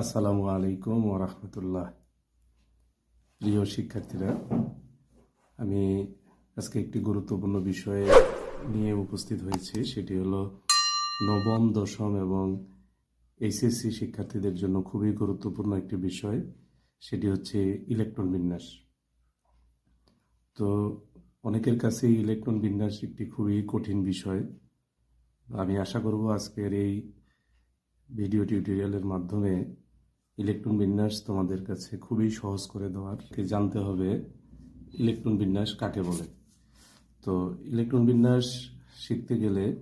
আসসালামু আলাইকুম ওরহমতুল্লাহ প্রিয় শিক্ষার্থীরা, আমি আজকে একটি গুরুত্বপূর্ণ বিষয়ে নিয়ে উপস্থিত হয়েছি, সেটি হলো নবম, দশম এবং এইচএসসি শিক্ষার্থীদের জন্য খুবই গুরুত্বপূর্ণ একটি বিষয়, সেটি হচ্ছে ইলেকট্রন বিন্যাস। তো অনেকের কাছে ইলেকট্রন বিন্যাস একটি খুবই কঠিন বিষয়। আমি আশা করব আজকের এই ভিডিও টিউটোরিয়ালের মাধ্যমে ইলেকট্রন বিন্যাস তোমাদের কাছে খুবই সহজ করে দেওয়ার। জানতে হবে, ইলেকট্রন বিন্যাস কাকে বলে? তো ইলেকট্রন বিন্যাস শিখতে গেলে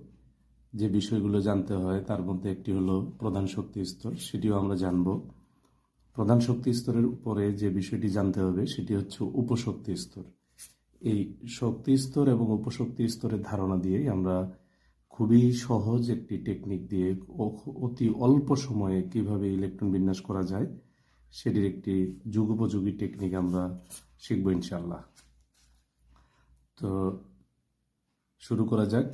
যে বিষয়গুলো জানতে হয়, তার মধ্যে একটি হলো প্রধান শক্তি স্তর, সেটিও আমরা জানব। প্রধান শক্তি স্তরের উপরে যে বিষয়টি জানতে হবে, সেটি হচ্ছে উপশক্তি স্তর। এই শক্তি স্তর এবং উপশক্তি স্তরের ধারণা দিয়েই আমরা খুবই সহজ একটি টেকনিক দিয়ে অতি অল্প সময়ে কীভাবে ইলেকট্রন বিন্যাস করা যায়, সেটির একটি যুগোপযোগী টেকনিক আমরা শিখব ইনশাল্লাহ তো শুরু করা যাক।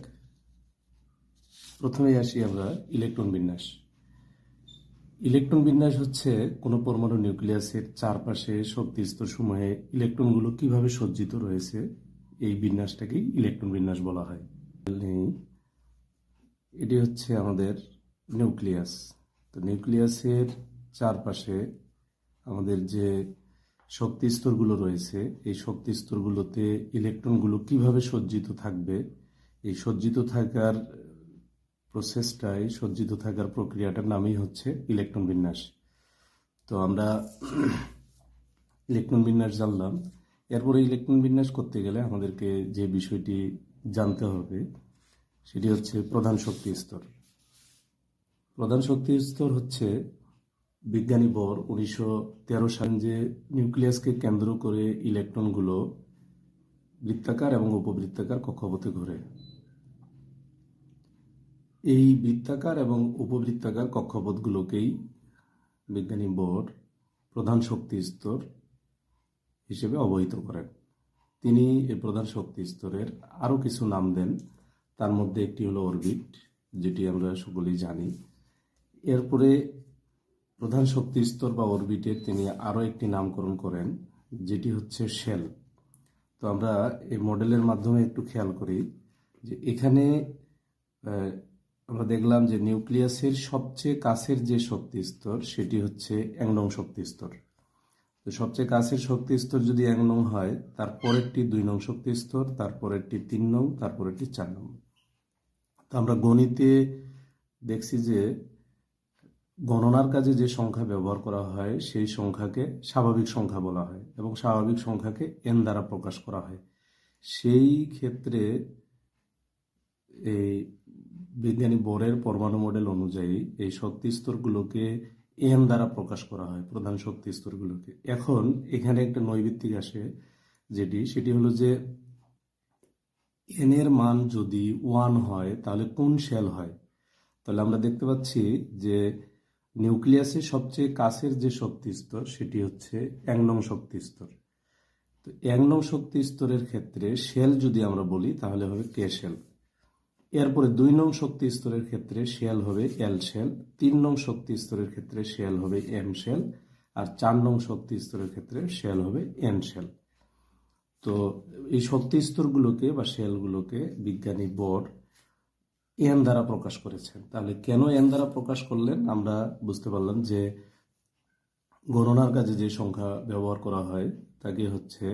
প্রথমেই আসি আমরা ইলেকট্রন বিন্যাস। ইলেকট্রন বিন্যাস হচ্ছে কোনো পরমাণু নিউক্লিয়াসের চারপাশে শক্তি স্তরসমূহে ইলেকট্রনগুলো কীভাবে সজ্জিত রয়েছে, এই বিন্যাসটাকেই ইলেকট্রন বিন্যাস বলা হয়। এটি হচ্ছে আমাদের নিউক্লিয়াস। তো নিউক্লিয়াসের চারপাশে আমাদের যে শক্তি স্তরগুলো রয়েছে, এই শক্তি স্তরগুলোতে ইলেকট্রনগুলো কীভাবে সজ্জিত থাকবে, এই সজ্জিত থাকার প্রসেসটাই, সজ্জিত থাকার প্রক্রিয়াটার নামই হচ্ছে ইলেকট্রন বিন্যাস। তো আমরা ইলেকট্রন বিন্যাস জানলাম। এরপরে ইলেকট্রন বিন্যাস করতে গেলে আমাদেরকে যে বিষয়টি জানতে হবে সেটি হচ্ছে প্রধান শক্তি স্তর। প্রধান শক্তি স্তর হচ্ছে বিজ্ঞানী বর উনিশশো তেরো সালে যে নিউক্লিয়াসকে কেন্দ্র করে ইলেকট্রনগুলো বৃত্তাকার এবং উপবৃত্তাকার কক্ষপথে ঘোরে। এই বৃত্তাকার এবং উপবৃত্তাকার কক্ষপথগুলোকেই বিজ্ঞানী বর প্রধান শক্তি স্তর হিসেবে অবহিত করেন। তিনি এই প্রধান শক্তি স্তরের আরও কিছু নাম দেন। তার মধ্যে একটি হলো অরবিট, যেটি আমরা সকলেই জানি। এরপরে প্রধান শক্তি স্তর বা অরবিটের তিনি আরও একটি নামকরণ করেন, যেটি হচ্ছে শেল। তো আমরা এই মডেলের মাধ্যমে একটু খেয়াল করি যে এখানে আমরা দেখলাম যে নিউক্লিয়াসের সবচেয়ে কাছের যে শক্তি স্তর, সেটি হচ্ছে এক নং শক্তি স্তর। তো সবচেয়ে কাছের শক্তি স্তর যদি এক নং হয়, তার পরেরটি দুই নং শক্তি স্তর তারপরেরটি তিন নং তারপরেরটি চার নং। তো আমরা গণিতে দেখছি যে গণনার কাজে যে সংখ্যা ব্যবহার করা হয়, সেই সংখ্যাকে স্বাভাবিক সংখ্যা বলা হয় এবং স্বাভাবিক সংখ্যাকে এন দ্বারা প্রকাশ করা হয়। সেই ক্ষেত্রে এই বিজ্ঞানী বোরের পরমাণু মডেল অনুযায়ী এই শক্তি স্তরগুলোকে এন দ্বারা প্রকাশ করা হয়, প্রধান শক্তি স্তরগুলোকে। এখন এখানে একটা নৈবিত্তিক আসে যেটি, সেটি হলো যে এন এর মান যদি ওয়ান হয়, তাহলে কোন শেল হয়? তাহলে আমরা দেখতে পাচ্ছি যে নিউক্লিয়াসের সবচেয়ে কাছের যে শক্তি স্তর, সেটি হচ্ছে এক নং শক্তি স্তর। তো এক নং শক্তি স্তরের ক্ষেত্রে শেল যদি আমরা বলি, তাহলে হবে কে শেল এরপরে দুই নং শক্তি স্তরের ক্ষেত্রে শেল হবে এল শেল তিন নং শক্তি স্তরের ক্ষেত্রে শেল হবে এম শেল আর চার নং শক্তি স্তরের ক্ষেত্রে শেল হবে এন শেল তো এই শক্তি স্তরগুলোকে বা শেলগুলোকে বিজ্ঞানী বোর এন দ্বারা প্রকাশ করেছেন। তাহলে কেন এন দ্বারা প্রকাশ করলেন? আমরা বুঝতে পারলাম যে গণনার কাজে যে সংখ্যা ব্যবহার করা হয়, তাকে হচ্ছে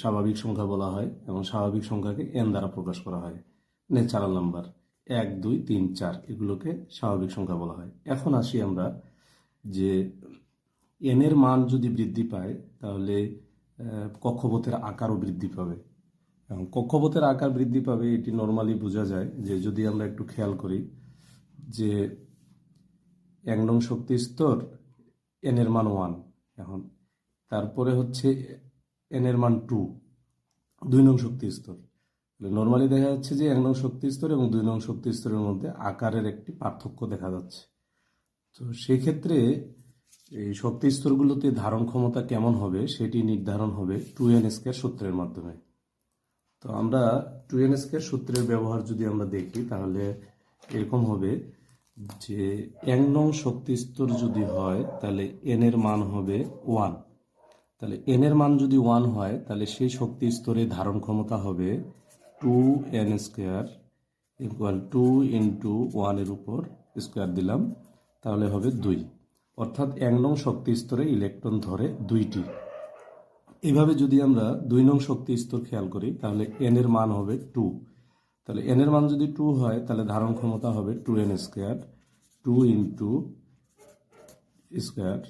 স্বাভাবিক সংখ্যা বলা হয় এবং স্বাভাবিক সংখ্যাকে এন দ্বারা প্রকাশ করা হয়। ন্যাচারাল নাম্বার এক, দুই, তিন, চার, এগুলোকে স্বাভাবিক সংখ্যা বলা হয়। এখন আসি আমরা যে এন এর মান যদি বৃদ্ধি পায়, তাহলে কক্ষপথের আকারও বৃদ্ধি পাবে। এবং কক্ষপথের আকার বৃদ্ধি পাবে, এটি নর্মালি বোঝা যায় যে যদি আমরা একটু খেয়াল করি যে এক নং শক্তি স্তর এন এর মান ওয়ান এখন তারপরে হচ্ছে এন এর মান টু দুই নং শক্তি স্তর। নর্মালি দেখা যাচ্ছে যে এক নং শক্তি স্তর এবং দুই নং শক্তি স্তরের মধ্যে আকারের একটি পার্থক্য দেখা যাচ্ছে। তো সেই ক্ষেত্রে এই শক্তি স্তরগুলোতে ধারণ ক্ষমতা কেমন হবে সেটি নির্ধারণ হবে টু এন স্কোয়ার সূত্রের মাধ্যমে। তো আমরা টু এন স্কোয়ার সূত্রের ব্যবহার যদি আমরা দেখি, তাহলে এরকম হবে যে এক নং শক্তি স্তর যদি হয়, তাহলে এন এর মান হবে ওয়ান তাহলে এন এর মান যদি ওয়ান হয়, তাহলে সেই শক্তি স্তরে ধারণ ক্ষমতা হবে two n square equal to into ওয়ানের উপর স্কোয়ার দিলাম, তাহলে হবে দুই। অর্থাৎ এক নং শক্তি স্তরে ইলেকট্রন ধরে দুইটি। এভাবে যদি আমরা দুই নং শক্তি স্তর খেয়াল করি, তাহলে এন এর মান হবে টু তাহলে এন এর মান যদি টু হয়, তাহলে ধারণ ক্ষমতা হবে two n square two into square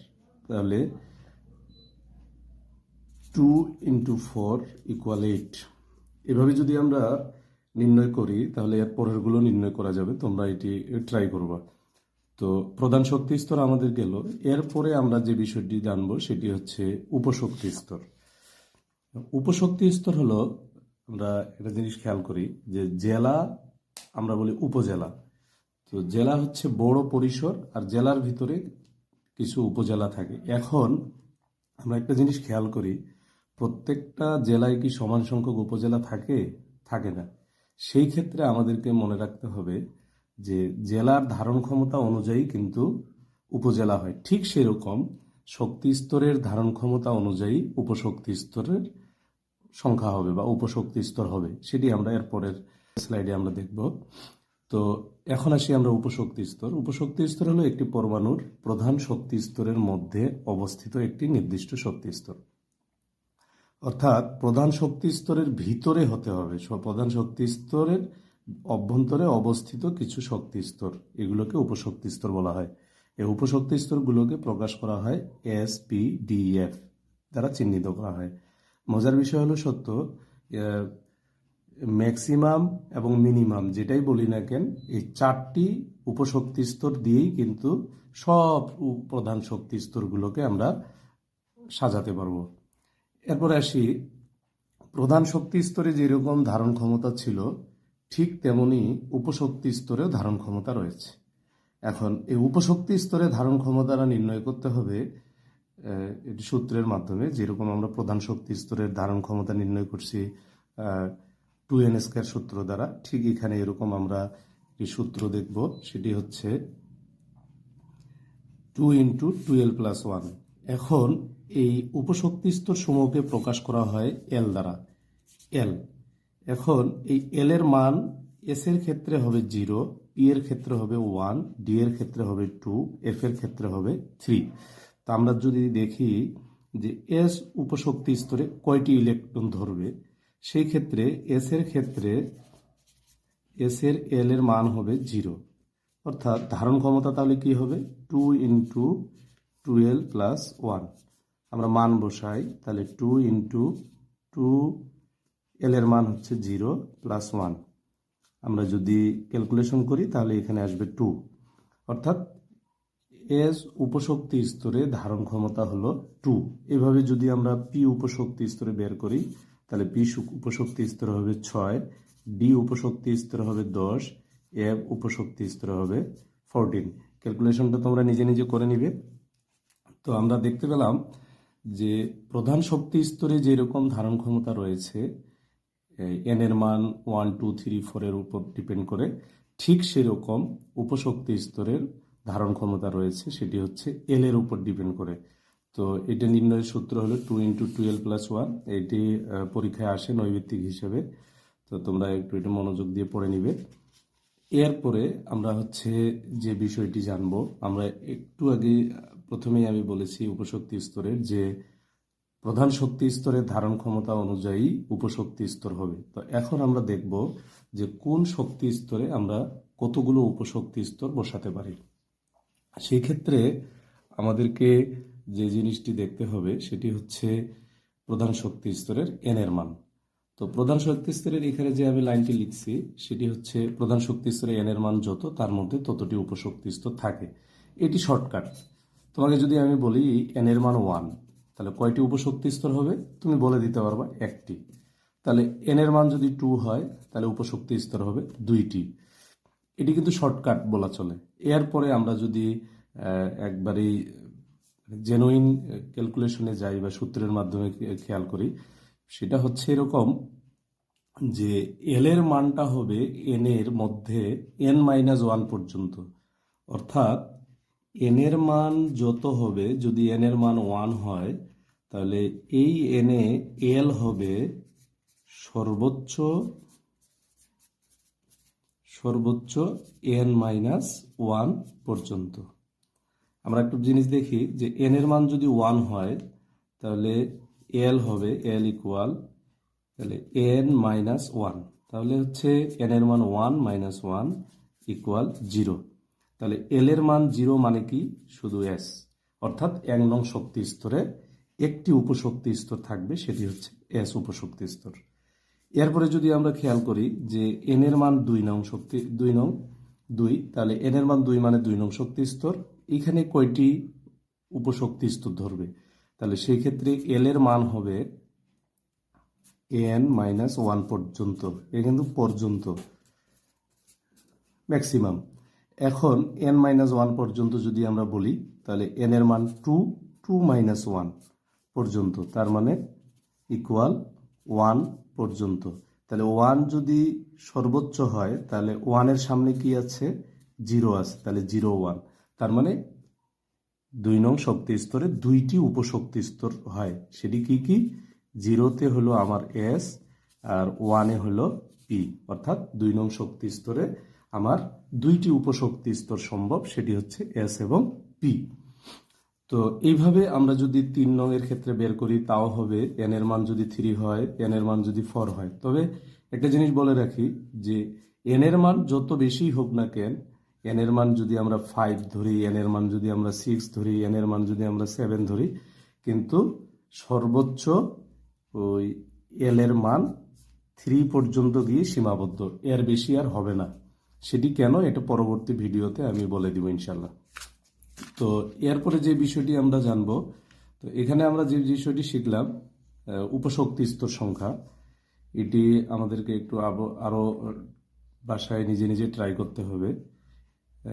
তাহলে two into four equal eight এভাবে যদি আমরা নির্ণয় করি, তাহলে এর পরেরগুলো নির্ণয় করা যাবে, তোমরা এটি ট্রাই করবা। তো প্রধান শক্তি স্তর আমাদের গেল। এরপরে আমরা যে বিষয়টি জানব সেটি হচ্ছে উপশক্তি স্তর। উপশক্তি স্তর হলো, আমরা একটা জিনিস খেয়াল করি যে জেলা, আমরা বলি উপজেলা। তো জেলা হচ্ছে বড় পরিসর আর জেলার ভিতরে কিছু উপজেলা থাকে। এখন আমরা একটা জিনিস খেয়াল করি, প্রত্যেকটা জেলায় কি সমান সংখ্যক উপজেলা থাকে? থাকে না। সেই ক্ষেত্রে আমাদেরকে মনে রাখতে হবে যে জেলার ধারণ ক্ষমতা অনুযায়ী কিন্তু উপজেলা হয়। ঠিক সেরকম শক্তি স্তরের ধারণ ক্ষমতা অনুযায়ী উপশক্তি স্তরের সংখ্যা হবে বা উপশক্তি স্তর হবে, সেটি আমরা এর পরের স্লাইডে আমরা দেখব। তো এখন আসি আমরা উপশক্তি স্তর। উপশক্তি স্তর হলো একটি পরমাণুর প্রধান শক্তি স্তরের মধ্যে অবস্থিত একটি নির্দিষ্ট শক্তি স্তর। অর্থাৎ প্রধান শক্তি স্তরের ভিতরে হতে হবে প্রধান শক্তি স্তরের অভ্যন্তরে অবস্থিত কিছু শক্তি স্তর, এগুলোকে উপশক্তি স্তর বলা হয়। এই উপশক্তি স্তরগুলোকে প্রকাশ করা হয় এস পি ডি এফ দ্বারা চিহ্নিত করা হয়। মজার বিষয় হলো সত্য ম্যাক্সিমাম এবং মিনিমাম যেটাই বলি না কেন, এই চারটি উপশক্তি স্তর দিয়েই কিন্তু সব প্রধান শক্তি স্তরগুলোকে আমরা সাজাতে পারব। এরপর আসি, প্রধান শক্তি স্তরে যেরকম ধারণ ক্ষমতা ছিল ঠিক তেমনি উপশক্তি স্তরেও ধারণ ক্ষমতা রয়েছে। এখন এই উপশক্তি স্তরে ধারণ ক্ষমতাটা নির্ণয় করতে হবে এটি সূত্রের মাধ্যমে। যেরকম আমরা প্রধান শক্তি স্তরের ধারণ ক্ষমতা নির্ণয় করছি টু এন স্কোয়ার সূত্র দ্বারা, ঠিক এখানে এরকম আমরা একটি সূত্র দেখব, সেটি হচ্ছে two into twelve plus one. এখন এই উপশক্তি স্তর সমূহকে প্রকাশ করা হয় এল দ্বারা, এল। এখন এই এল এর মান এস এর ক্ষেত্রে হবে জিরো পি এর ক্ষেত্রে হবে ওয়ান ডি এর ক্ষেত্রে হবে টু এফ এর ক্ষেত্রে হবে থ্রি তা আমরা যদি দেখি যে এস উপশক্তি স্তরে কয়টি ইলেকট্রন ধরবে, সেই ক্ষেত্রে এস এর ক্ষেত্রে এস এর এল এর মান হবে জিরো অর্থাৎ ধারণ ক্ষমতা তাহলে কি হবে? Two into twelve plus one আমরা মান বসাই, তাহলে টু ইন্টু টু এল এর মান হচ্ছে জিরো প্লাস ওয়ান আমরা যদি ক্যালকুলেশন করি, তাহলে এখানে আসবে টু অর্থাৎ এস উপশক্তি স্তরে ধারণ ক্ষমতা হলো টু এভাবে যদি আমরা পি উপশক্তি স্তরে বের করি, তাহলে পি উপশক্তি স্তর হবে ছয় ডি উপশক্তি স্তর হবে দশ এফ উপশক্তি স্তর হবে ফোরটিন ক্যালকুলেশনটা তোমরা নিজে নিজে করে নিবে। তো আমরা দেখতে পেলাম যে প্রধান শক্তি স্তরে যেরকম ধারণ ক্ষমতা রয়েছে এন এর মান ওয়ান টু থ্রি ফোরের উপর ডিপেন্ড করে ঠিক সেরকম উপশক্তি স্তরের ধারণ ক্ষমতা রয়েছে, সেটি হচ্ছে এল এর উপর ডিপেন্ড করে। তো এটা নির্ণয়ের সূত্র হলো two into twelve plus one এটি পরীক্ষায় আসে নৈবিত্তিক হিসেবে। তো তোমরা একটু এটা মনোযোগ দিয়ে পড়ে নিবে। এরপরে আমরা হচ্ছে যে বিষয়টি জানব, আমরা একটু আগে প্রথমেই আমি বলেছি উপশক্তি স্তরের যে প্রধান শক্তি স্তরের ধারণ ক্ষমতা অনুযায়ী উপশক্তি স্তর হবে। তো এখন আমরা দেখব যে কোন শক্তি স্তরে আমরা কতগুলো উপশক্তি স্তর বসাতে পারি। সেই ক্ষেত্রে আমাদেরকে যে জিনিসটি দেখতে হবে সেটি হচ্ছে প্রধান শক্তি স্তরের এন এর মান। তো প্রধান শক্তি স্তরের এখানে যে আমি লাইনটি লিখছি, সেটি হচ্ছে প্রধান শক্তি স্তরে এন এর মান যত, তার মধ্যে ততটি উপশক্তি স্তর থাকে। এটি শর্টকাট। তোমাকে যদি আমি বলি এন এর মান ওয়ান তাহলে কয়টি উপশক্তি স্তর হবে? তুমি বলে দিতে পারবা একটি। তাহলে এন এর মান যদি টু হয়, তাহলে উপশক্তি স্তর হবে দুইটি। এটি কিন্তু শর্টকাট বলা চলে। এরপরে আমরা যদি একবারেই জেনুইন ক্যালকুলেশনে যাই বা সূত্রের মাধ্যমে খেয়াল করি, সেটা হচ্ছে এরকম যে এল এর মানটা হবে এন এর মধ্যে এন মাইনাস ওয়ান পর্যন্ত। অর্থাৎ এন এর মান যত হবে, যদি এন এর মান ওয়ান হয়, তাহলে এই এনে এল হবে সর্বোচ্চ সর্বোচ্চ এন মাইনাস ওয়ান পর্যন্ত। আমরা একটু জিনিস দেখি যে এন এর মান যদি ওয়ান হয়, তাহলে এল হবে এল ইকুয়াল তাহলে এন মাইনাস ওয়ান তাহলে হচ্ছে এন এর মান one minus one equal zero তাহলে এল এর মান জিরো মানে কি? শুধু এস অর্থাৎ এক নং শক্তি স্তরে একটি উপশক্তি স্তর থাকবে, সেটি হচ্ছে এস উপশক্তি স্তর। এরপরে যদি আমরা খেয়াল করি যে এন এর মান দুই নং শক্তি, দুই নং, দুই, তাহলে এন এর মান দুই মানে দুই নং শক্তি স্তর। এখানে কয়টি উপশক্তি স্তর ধরবে? তাহলে সেই ক্ষেত্রে এল এর মান হবে এন মাইনাস ওয়ান পর্যন্ত, এ কিন্তু পর্যন্ত ম্যাক্সিমাম এখন এন মাইনাস ওয়ান পর্যন্ত যদি আমরা বলি, তাহলে এন এর মান টু টু মাইনাস ওয়ান পর্যন্ত। তার মানে ইকুয়াল ওয়ান পর্যন্ত। তাহলে ওয়ান যদি সর্বোচ্চ হয়, তাহলে ওয়ানের সামনে কি আছে? জিরো আছে। তাহলে জিরো ওয়ান তার মানে দুই নং শক্তি স্তরে দুইটি উপশক্তি স্তর হয়। সেটি কি কি? জিরোতে হলো আমার এস আর ওয়ানে হলো পি অর্থাৎ দুই নং শক্তি স্তরে আমার দুইটি উপশক্তি স্তর সম্ভব, সেটি হচ্ছে এস এবং পি। তো এইভাবে আমরা যদি তিন নং এর ক্ষেত্রে বের করি, তাও হবে এন এর মান যদি থ্রি হয় এন এর মান যদি ফোর হয়। তবে একটা জিনিস বলে রাখি যে এন এর মান যত বেশি হোক না কেন এন এর মান যদি আমরা ফাইভ ধরি এন এর মান যদি আমরা সিক্স ধরি এন এর মান যদি আমরা সেভেন ধরি, কিন্তু সর্বোচ্চ ওই এল এর মান থ্রি পর্যন্ত গিয়ে সীমাবদ্ধ। এর বেশি আর হবে না। সেটি কেন? এটা পরবর্তী ভিডিওতে আমি বলে দিব ইনশাল্লাহ তো এরপরে যে বিষয়টি আমরা জানব, তো এখানে আমরা যে বিষয়টি শিখলাম উপশক্তি স্তর সংখ্যা, এটি আমাদেরকে একটু আব- আরও বাসায় নিজে নিজে ট্রাই করতে হবে।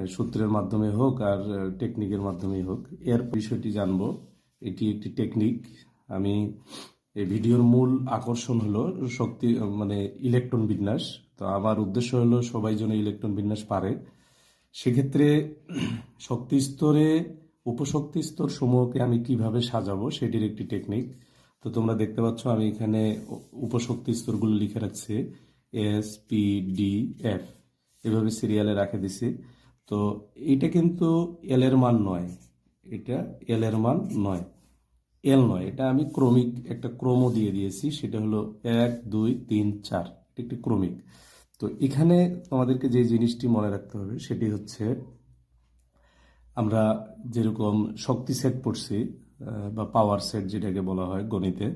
সূত্রের মাধ্যমে হোক আর টেকনিকের মাধ্যমেই হোক। এর বিষয়টি জানব। এটি একটি টেকনিক আমি এই ভিডিওর মূল আকর্ষণ হলো শক্তি মানে ইলেকট্রন বিন্যাস। তো আমার উদ্দেশ্য হলো সবাই যেন ইলেকট্রন বিন্যাস পারে। সেক্ষেত্রে শক্তি স্তরে, উপশক্তি স্তর সমূহকে আমি কীভাবে সাজাবো সেটির একটি টেকনিক তো তোমরা দেখতে পাচ্ছ আমি এখানে উপশক্তি স্তরগুলো লিখে রাখছি এস পি ডি এফ এভাবে সিরিয়ালে রাখে দিছি। তো এটা কিন্তু এল এর মান নয়। এটা এল এর মান নয়। এল নয়। এটা আমি ক্রমিক একটা ক্রম দিয়ে দিয়েছি। সেটা হলো এক, দুই, তিন, চার। একটি ক্রমিক। তো এখানে আমাদেরকে যে জিনিসটি মনে রাখতে হবে সেটি হচ্ছে, আমরা যেরকম শক্তি সেট পড়ছি বা পাওয়ার সেট যেটাকে বলা হয় গণিতে,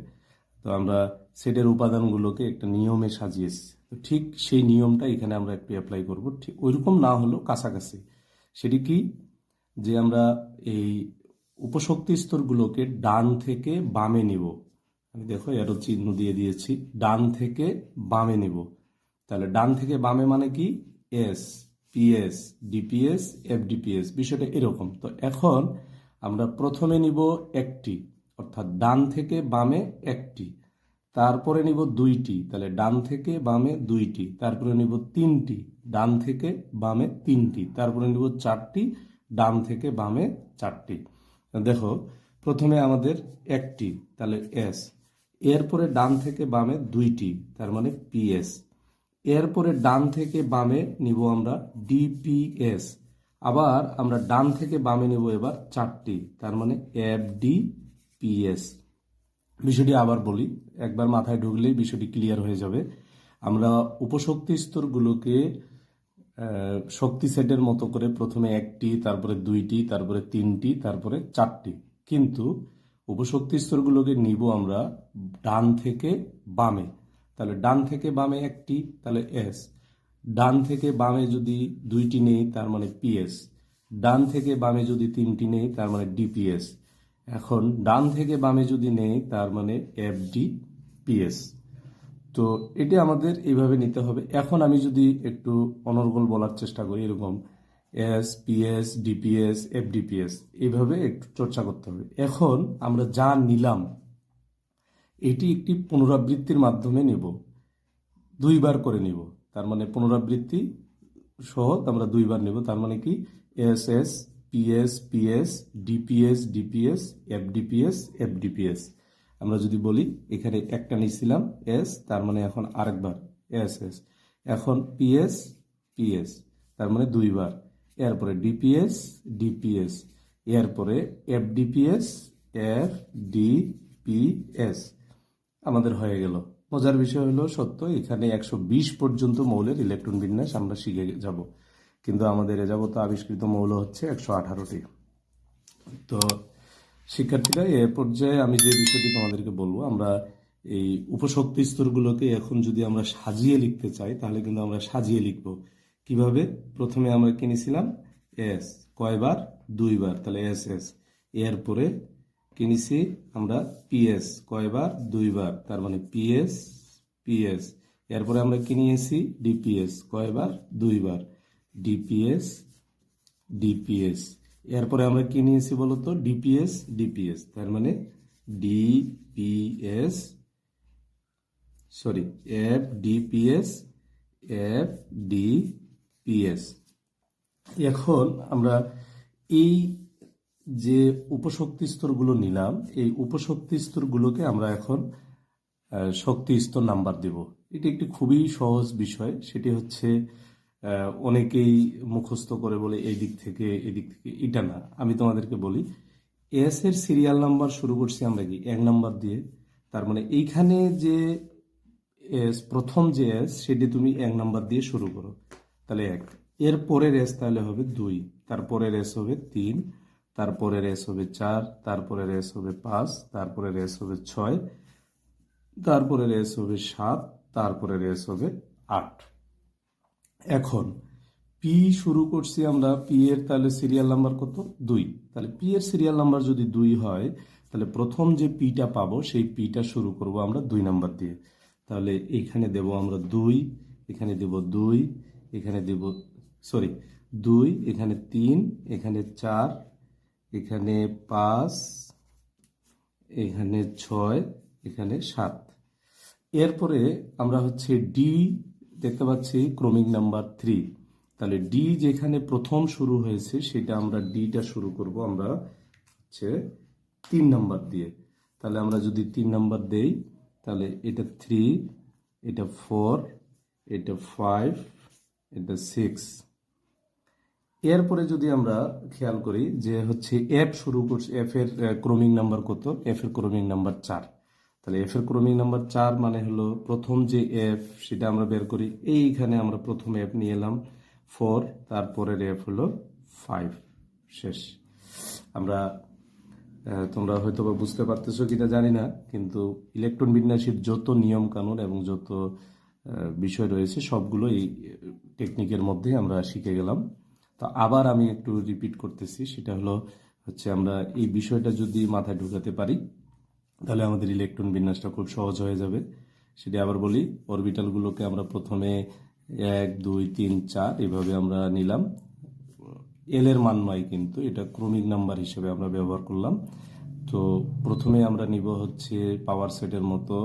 তো আমরা সেটের উপাদানগুলোকে একটা নিয়মে সাজিয়েছি। তো ঠিক সেই নিয়মটা এখানে আমরা একটু অ্যাপ্লাই করব। ঠিক ওইরকম না হলেও কাছাকাছি। সেটি কি? যে আমরা এই উপশক্তি স্তরগুলোকে ডান থেকে বামে নিব। আমি দেখো, এরও চিহ্ন দিয়ে দিয়েছি। ডান থেকে বামে নিব। তাহলে ডান থেকে বামে মানে কি? এস, পিএস, ডিপিএস, এফডিপিএস, বিষয়টা এরকম। তো এখন আমরা প্রথমে নিব একটি, অর্থাৎ ডান থেকে বামে একটি, তারপরে নিব দুইটি, তাহলে ডান থেকে বামে দুইটি, তারপরে নিব তিনটি, ডান থেকে বামে তিনটি, তারপরে নিব চারটি, ডান থেকে বামে চারটি। দেখো, প্রথমে আমাদের একটি, তাহলে এস। এরপরে ডান থেকে বামে দুইটি, তার মানে পিএস এরপরে ডান থেকে বামে নিব আমরা ডিপিএস আবার আমরা ডান থেকে বামে নিব এবার চারটি, তার মানে এফ ডি পিএস বিষয়টি আবার বলি, একবার মাথায় ঢুকলেই বিষয়টি ক্লিয়ার হয়ে যাবে। আমরা উপশক্তি স্তরগুলোকে শক্তি সেটের মতো করে প্রথমে একটি, তারপরে দুইটি, তারপরে তিনটি, তারপরে চারটি। কিন্তু উপশক্তি স্তরগুলোকে নিব আমরা ডান থেকে বামে। তাহলে ডান থেকে বামে একটি, তাহলে এস। ডান থেকে বামে যদি দুইটি নেই, তার মানে পিএস। ডান থেকে বামে যদি তিনটি নেই, তার মানে ডিপিএস। এখন ডান থেকে বামে যদি নেই, তার মানে এফ এফডি পিএস তো এটি আমাদের এইভাবে নিতে হবে। এখন আমি যদি একটু অনর্গল বলার চেষ্টা করি এরকম। এস পিএস ডিপিএস এফডিপিএস এইভাবে একটু চর্চা করতে হবে এখন আমরা যা নিলাম এটি একটি পুনরাবৃত্তির মাধ্যমে নেব দুইবার করে নিব তার মানে পুনরাবৃত্তি সহ আমরা দুইবার নেব তার মানে কি S S PS PS DPS DPS FDPS FDPS আমরা যদি বলি এখানে একটা নিয়েছিলাম এস তার মানে এখন আরেকবার এস এস এখন পিএস পিএস তার মানে দুইবার এরপরে ডিপিএস ডিপিএস এরপরে এফডিপিএস এফ ডিপিএস আমাদের হয়ে গেল। মজার বিষয় হলো সত্য, এখানে একশো বিশ পর্যন্ত মৌলের ইলেকট্রন বিন্যাস আমরা শিখে যাব। কিন্তু আমাদের এ যাবত আবিষ্কৃত মৌল হচ্ছে একশো আঠারোটি। তো শিক্ষার্থীরা, এ পর্যায়ে আমি যে বিষয়টি তোমাদেরকে বলব, আমরা এই উপশক্তি স্তরগুলোকে এখন যদি আমরা সাজিয়ে লিখতে চাই, তাহলে কিন্তু আমরা সাজিয়ে লিখব। কীভাবে প্রথমে আমরা কিনেছিলাম? এস কয়বার? দুইবার। তাহলে এস এস এরপরে কিনেছি আমরা পিএস কয়বার? দুইবার। তার মানে পিএস পিএস এরপরে আমরা কিনিয়েছি ডিপিএস কয়বার? দুইবার। ডিপিএস ডিপিএস এরপরে আমরা কি নিয়েছি বলতো ডিপিএস ডিপিএস তার মানে DPS sorry F DPS F DPS এখন আমরা এই যে উপশক্তি স্তরগুলো নিলাম, এই উপশক্তি স্তরগুলোকে আমরা এখন শক্তি স্তর নাম্বার দেব। এটি একটি খুবই সহজ বিষয়। সেটি হচ্ছে অনেকেই মুখস্থ করে বলে এই দিক থেকে, এই দিক থেকে। এটা না। আমি তোমাদেরকে বলি এস এর সিরিয়াল নাম্বার শুরু করছি আমরা কি? এক নাম্বার দিয়ে। তার মানে এইখানে যে এস প্রথম যে এস সেটি তুমি এক নাম্বার দিয়ে শুরু করো। তাহলে এক। এর পরের এস তাহলে হবে দুই। তারপরে রেস হবে তিন। তারপরে রেস হবে চার। তারপরে রেস হবে পাঁচ। তারপরে রেস হবে ছয়। তারপরে রেস হবে সাত। তারপরে রেস হবে আট। এখন পি শুরু করছি আমরা। পি এর তাহলে সিরিয়াল নাম্বার কত? দুই। তাহলে পি এর সিরিয়াল নাম্বার যদি দুই হয়, তাহলে প্রথম যে পিটা পাবো, সেই পিটা শুরু করব আমরা দুই নাম্বার দিয়ে। তাহলে এখানে দেব আমরা দুই, এখানে দেব দুই এখানে দেব সরি দুই, এখানে তিন, এখানে চার, এখানে পাঁচ, এখানে ছয়, এখানে সাত। এরপরে আমরা হচ্ছে ডি দেখতে পাচ্ছি ক্রমিক নাম্বার থ্রি তাহলে ডি যেখানে প্রথম শুরু হয়েছে, সেটা আমরা ডিটা শুরু করব আমরা হচ্ছে তিন নাম্বার দিয়ে। তাহলে আমরা যদি তিন নাম্বার দেই, তাহলে এটা থ্রি এটা ফোর এটা ফাইভ এটা সিক্স এরপরে যদি আমরা খেয়াল করি যে হচ্ছে এফ শুরু করছে এফ এর আহ, ক্রমিক নাম্বার কত? এফ এর ক্রমিক নাম্বার চার। তাহলে এফ এর ক্রমিক নাম্বার চার মানে হলো প্রথম যে এফ সেটা আমরা বের করি এইখানে আমরা প্রথম এফ নিয়ে এলাম ফোর তারপরের এফ হলো ফাইভ শেষ। আমরা তোমরা হয়তো বা বুঝতে পারতেছো কিনা জানি না কিন্তু ইলেকট্রন বিন্যাসের যত নিয়ম কানুন এবং যত বিষয় রয়েছে সবগুলো এই টেকনিকের মধ্যে আমরা শিখে গেলাম। তো আবার আমি একটু রিপিট করতেছি, সেটা হলো হচ্ছে আমরা এই বিষয়টা যদি মাথায় ঢুকাতে পারি, তাহলে আমাদের ইলেকট্রন বিন্যাসটা খুব সহজ হয়ে যাবে। সেটি আবার বলি অরবিটালগুলোকে আমরা প্রথমে এক, দুই, তিন, চার এভাবে আমরা নিলাম। এল এর মান নয় কিন্তু, এটা ক্রমিক নাম্বার হিসেবে আমরা ব্যবহার করলাম। তো প্রথমে আমরা নিব হচ্ছে পাওয়ার সেটের মতো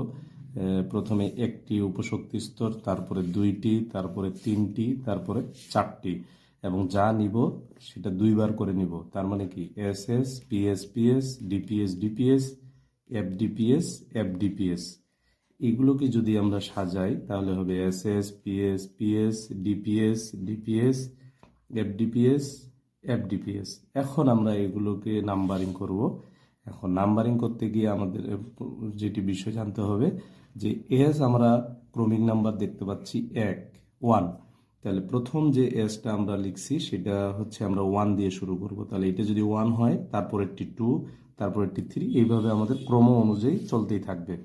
প্রথমে একটি উপশক্তি স্তর, তারপরে দুইটি, তারপরে তিনটি, তারপরে চারটি। এবং যা নিব, সেটা দুইবার করে নিব। তার মানে কি? S S PS PS DPS DPS, FDPS FDPS. এগুলোকে যদি আমরা সাজাই, তাহলে হবে S S PS PS DPS DPS, FDPS FDPS. এখন আমরা এগুলোকে নাম্বারিং করব। এখন নাম্বারিং করতে গিয়ে আমাদের যেটি বিষয় জানতে হবে যে এস আমরা ক্রমিক নাম্বার দেখতে পাচ্ছি এক ওয়ান তাহলে প্রথম যে এসটা আমরা লিখছি, সেটা হচ্ছে আমরা ওয়ান দিয়ে শুরু করব। তাহলে এটা যদি ওয়ান হয়, তারপরেরটি টু তারপরেরটি থ্রি এইভাবে আমাদের ক্রম অনুযায়ী চলতেই থাকবে।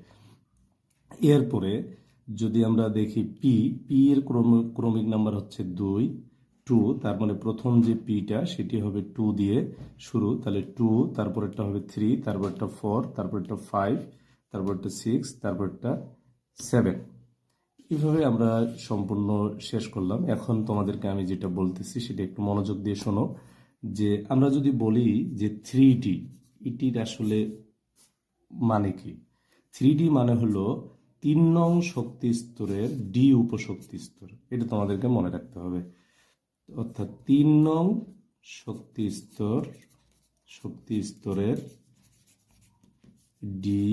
এরপরে যদি আমরা দেখি পি পি এর ক্রম- ক্রমিক নাম্বার হচ্ছে দুই টু তার মানে প্রথম যে পিটা সেটি হবে টু দিয়ে শুরু। তাহলে টু তারপরেরটা হবে থ্রি তারপরটা ফোর তারপরটা ফাইভ তারপরটা সিক্স তারপরটা সেভেন এইভাবে আমরা সম্পূর্ণ শেষ করলাম। এখন তোমাদেরকে আমি যেটা বলতেছি, সেটা একটু মনোযোগ দিয়ে শোনো, যে আমরা যদি বলি যে থ্রি ডি এটির আসলে মানে কি? থ্রি মানে হলো তিন নং শক্তি স্তরের ডি উপশক্তি স্তর। এটা তোমাদেরকে মনে রাখতে হবে। অর্থাৎ তিন নং শক্তি স্তর, শক্তি স্তরের ডি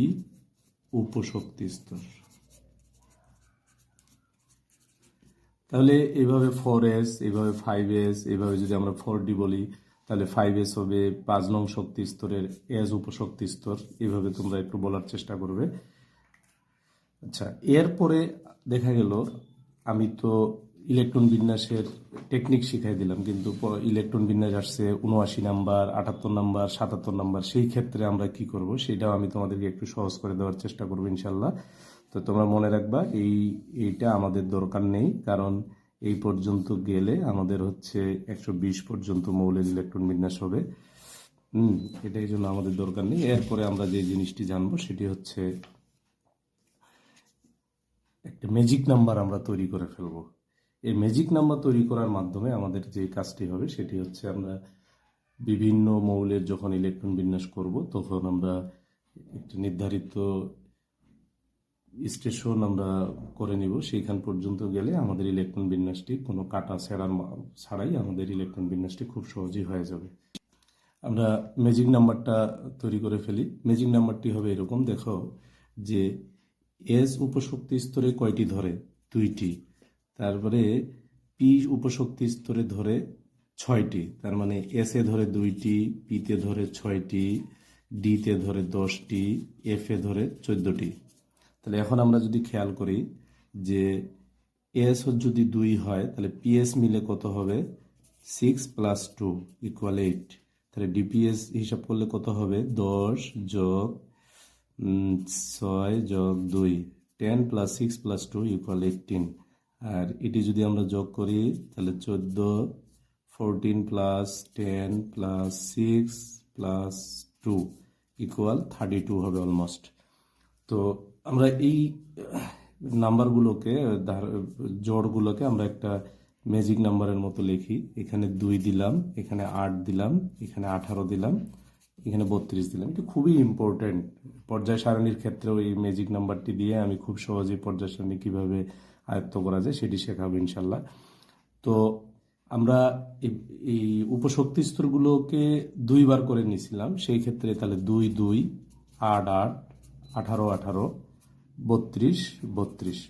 উপশক্তি স্তর। তাহলে এভাবে ফোর এস এভাবে ফাইভ এস এভাবে যদি আমরা ফোর ডি বলি, তাহলে ফাইভ এস হবে পাঁচ নং শক্তি স্তরের এস উপশক্তি স্তর। এভাবে তোমরা একটু বলার চেষ্টা করবে। আচ্ছা এরপরে দেখা গেল, আমি তো ইলেকট্রন বিন্যাসের টেকনিক শিখাই দিলাম, কিন্তু ইলেকট্রন বিন্যাস আসছে উনআশি নাম্বার, আটাত্তর নাম্বার, সাতাত্তর নাম্বার, সেই ক্ষেত্রে আমরা কি করব সেটাও আমি তোমাদেরকে একটু সহজ করে দেওয়ার চেষ্টা করব ইনশাল্লাহ তো তোমরা মনে রাখবা, এই, এইটা আমাদের দরকার নেই, কারণ এই পর্যন্ত গেলে আমাদের হচ্ছে একশো বিশ পর্যন্ত মৌলের ইলেকট্রন বিন্যাস হবে। হুম, এটাই জন্য আমাদের দরকার নেই। এরপরে আমরা যে জিনিসটি জানব সেটি হচ্ছে একটা ম্যাজিক নাম্বার আমরা তৈরি করে ফেলব। এই ম্যাজিক নাম্বার তৈরি করার মাধ্যমে আমাদের যে কাজটি হবে সেটি হচ্ছে আমরা বিভিন্ন মৌলের যখন ইলেকট্রন বিন্যাস করব, তখন আমরা একটি নির্ধারিত স্টেশন আমরা করে নিব। সেইখান পর্যন্ত গেলে আমাদের ইলেকট্রন বিন্যাসটি কোনো কাটা ছেঁড়ার ছাড়াই আমাদের ইলেকট্রন বিন্যাসটি খুব সহজেই হয়ে যাবে। আমরা ম্যাজিক নাম্বারটা তৈরি করে ফেলি। ম্যাজিক নাম্বারটি হবে এরকম, দেখো যে এস উপশক্তি স্তরে কয়টি ধরে? দুইটি। তারপরে পি উপশক্তি স্তরে ধরে ছয়টি, তার মানে এস এ ধরে দুইটি পিতে ধরে ছয়টি ডিতে ধরে দশটি এফ এ ধরে চোদ্দটি। তাহলে এখন আমরা যদি খেয়াল করি যে এস যদি দুই হয়, তাহলে পিএস মিলে কত হবে? Six plus two equal eight তাহলে ডিপিএস হিসাব করলে কত হবে? দশ যোগ ছয় যোগ দুই। Ten plus six plus two equal eighteen আর এটি যদি আমরা যোগ করি, তাহলে চোদ্দ, fourteen plus ten plus six plus two equal thirty two হবে অলমোস্ট। তো আমরা এই নাম্বারগুলোকে জোড়গুলোকে আমরা একটা ম্যাজিক নাম্বারের মতো লিখি। এখানে দুই দিলাম, এখানে আট দিলাম, এখানে আঠারো দিলাম, এখানে বত্রিশ দিলাম। এটা খুবই ইম্পর্টেন্ট পর্যায় সারণীর ক্ষেত্রেও এই ম্যাজিক নাম্বারটি দিয়ে আমি খুব সহজেই পর্যায় সারণী কীভাবে আয়ত্ত করা যায়, সেটি শেখাবো ইনশাল্লাহ তো আমরা এই- উপশক্তি স্তরগুলোকে দুইবার করে নিয়েছিলাম, সেই ক্ষেত্রে তাহলে দুই দুই, আট আট, আঠারো আঠারো, বত্রিশ বত্রিশ।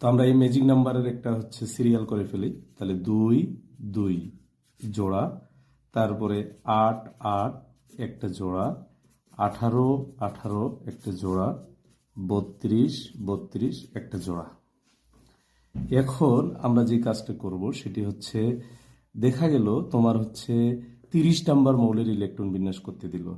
তো আমরা এই ম্যাজিক নাম্বারের একটা হচ্ছে সিরিয়াল করে ফেলি, তাহলে দুই দুই জোড়া, তারপরে আট আট, একটা জোড়া, আঠারো আঠারো, একটা জোড়া বত্রিশ বত্রিশ, একটা জোড়া। এখন আমরা যে কাজটা করব সেটি হচ্ছে, দেখা গেল তোমার হচ্ছে তিরিশ নাম্বার মৌলের ইলেকট্রন বিন্যাস করতে দিল।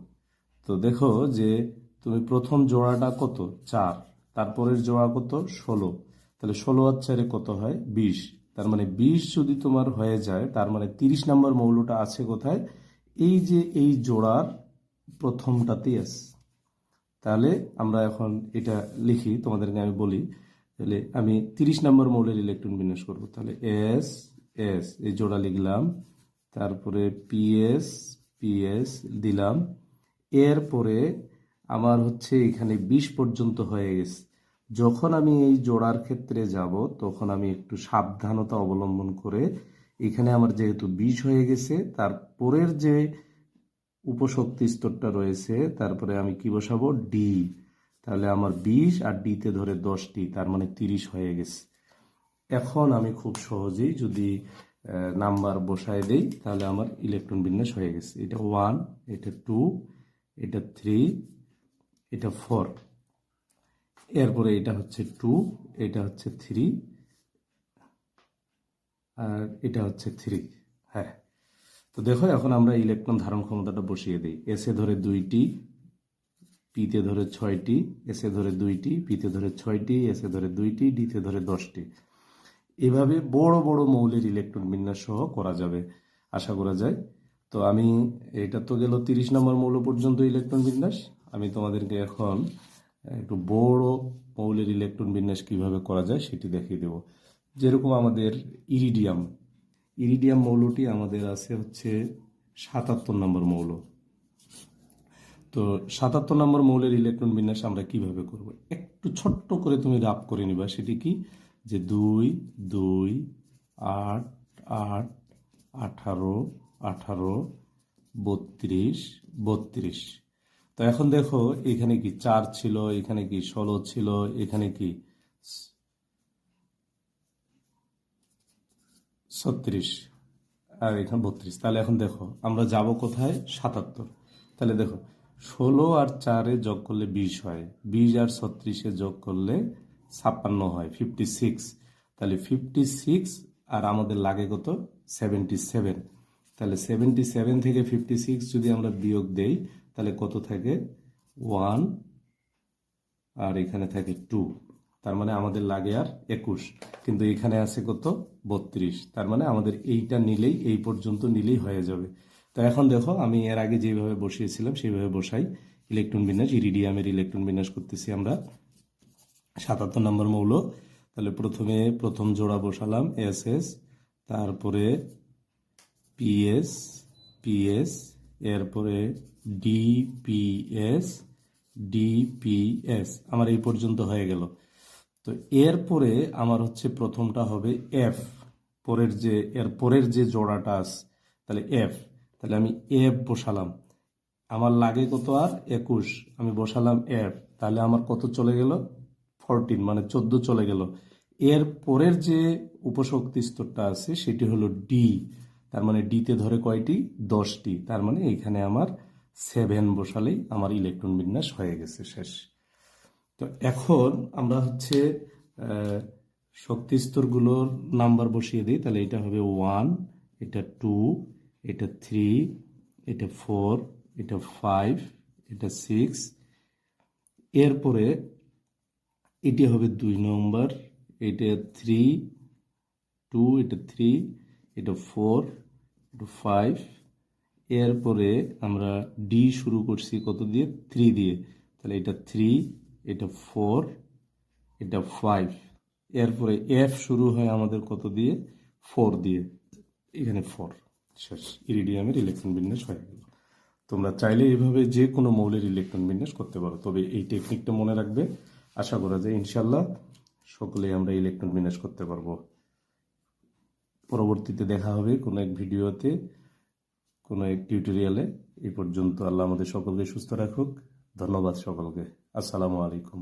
তো দেখো যে তুমি প্রথম জোড়াটা কত? চার। তারপরের জোড়া কত? ষোলো। তাহলে ষোলো আর চারে কত হয়? বিশ। তার মানে বিশ যদি তোমার হয়ে যায়, তার মানে তিরিশ নাম্বার মৌলটা আছে কোথায়? এই যে এই জোড়ার প্রথমটাতেই আছে। তাহলে আমরা এখন এটা লিখি, তোমাদেরকে আমি বলি। তাহলে আমি তিরিশ নম্বর মৌলের ইলেকট্রন বিন্যাস করব। তাহলে এস এস এই জোড়া লিখলাম, তারপরে পিএস পিএস দিলাম। এরপরে আমার হচ্ছে এখানে বিশ পর্যন্ত হয়ে গেছে। যখন আমি এই জোড়ার ক্ষেত্রে যাব, তখন আমি একটু সাবধানতা অবলম্বন করে, এখানে আমার যেহেতু বিষ হয়ে গেছে, তার পরের যে উপশক্তি স্তরটা রয়েছে, তারপরে আমি কি বসাবো? ডি তাহলে আমার বিশ আর ডিতে ধরে দশটি, তার মানে তিরিশ হয়ে গেছে। এখন আমি খুব সহজেই যদি নাম্বার বসায় দেই, তাহলে আমার ইলেকট্রন বিন্যাস হয়ে গেছে। এটা ওয়ান, এটা টু, এটা থ্রি, এটা ফোর। এরপরে এটা হচ্ছে টু, এটা হচ্ছে থ্রি, আর এটা হচ্ছে থ্রি। হ্যাঁ। তো দেখো, এখন আমরা ইলেকট্রন ধারণ ক্ষমতাটা বসিয়ে দিই। এসে ধরে দুইটি পিতে ধরে ছয়টি এসে ধরে দুইটি পিতে ধরে ছয়টি এসে ধরে দুইটি ডিতে ধরে দশটি এভাবে বড় বড় মৌলের ইলেকট্রন বিন্যাস সহ করা যাবে, আশা করা যায়। তো আমি, এটা তো গেল তিরিশ নম্বর মৌল পর্যন্ত ইলেকট্রন বিন্যাস। আমি তোমাদেরকে এখন, একটু বড় মৌলের ইলেকট্রন বিন্যাস কীভাবে করা যায় সেটি দেখিয়ে দেব। যেরকম আমাদের ইরিডিয়াম ইরিডিয়াম মৌলটি আমাদের আছে হচ্ছে সাতাত্তর নম্বর মৌল। তো সাতাত্তর নম্বর মৌলের ইলেকট্রন বিন্যাস আমরা কীভাবে করব? একটু ছোট্ট করে তুমি রাপ করে নিবা, সেটি কি? যে দুই দুই, আট আট, আঠারো আঠারো, বত্রিশ বত্রিশ। তো এখন দেখো, এখানে কি চার ছিল, এখানে কি ষোলো ছিল, এখানে কি ছত্রিশ। আর এখানে বত্রিশ। তাহলে এখন দেখো, আমরা যাব কোথায়? সাতাত্তর। তাহলে দেখো, ষোলো আর চারে যোগ করলে বিশ হয়। বিশ আর ছত্রিশে যোগ করলে ছাপ্পান্ন হয় ফিফটি সিক্স তাহলে ফিফটি সিক্স আর আমাদের লাগে কত? সেভেন্টি সেভেন তাহলে সেভেন্টি সেভেন থেকে ফিফটি সিক্স যদি আমরা বিয়োগ দেই, তাহলে কত থাকে? ওয়ান আর এখানে থাকে টু তার মানে আমাদের লাগে আর একুশ। কিন্তু এখানে আছে কত? বত্রিশ। তার মানে আমাদের এইটা নিলেই, এই পর্যন্ত নিলেই হয়ে যাবে। তো এখন দেখো, আমি এর আগে যেভাবে বসিয়েছিলাম সেইভাবে বসাই। ইলেকট্রন বিন্যাস, ইরিডিয়ামের ইলেকট্রন বিন্যাস করতেছি আমরা। সাতাত্তর নম্বর মৌল। তাহলে প্রথমে প্রথম জোড়া বসালাম, এস এস, তারপরে পিএস পিএস এরপরে ডিপিএস ডিপিএস আমার এই পর্যন্ত হয়ে গেল। তো এরপরে আমার হচ্ছে প্রথমটা হবে এফ পরের যে, এর পরের যে জোড়াটা আছে, তাহলে এফ তাহলে আমি এফ বসালাম। আমার লাগে কত আর? একুশ। আমি বসালাম এফ তাহলে আমার কত চলে গেল? ফরটিন মানে চোদ্দ চলে গেল। এর পরের যে উপশক্তি স্তরটা আছে, সেটি হলো ডি তার মানে ডিতে ধরে কয়টি? দশটি। তার মানে এখানে আমার সেভেন বসালেই আমার ইলেকট্রন বিন্যাস হয়ে গেছে শেষ। তো এখন আমরা হচ্ছে শক্তি স্তরগুলোর নাম্বার বসিয়ে দিই। তাহলে এটা হবে ওয়ান এটা টু এটা থ্রি এটা ফোর এটা ফাইভ এটা সিক্স এরপরে এটি হবে দুই নম্বর, এটা থ্রি টু এটা থ্রি এটা ফোর এটা ফাইভ এরপরে আমরা ডি শুরু করছি কত দিয়ে? থ্রি দিয়ে। তাহলে এটা থ্রি এটা ফোর এটা ফাইভ এরপরে এফ শুরু হয় আমাদের কত দিয়ে? ফোর দিয়ে। এখানে ফোর শেষ। ইরিডিয়ামের ইলেকট্রন বিন্যাস হয়ে গেল। তোমরা চাইলে এইভাবে যে কোনো মৌলের ইলেকট্রন বিন্যাস করতে পারো। তবে এই টেকনিকটা মনে রাখবে। আশা করা যায় ইনশাল্লাহ সকলেই আমরা ইলেকট্রন বিন্যাস করতে পারব। পরবর্তীতে দেখা হবে কোনো এক ভিডিওতে, কোনো এক টিউটোরিয়ালে এই পর্যন্ত আল্লাহ আমাদের সকলকে সুস্থ রাখুক। ধন্যবাদ সকলকে। আসসালামু আলাইকুম।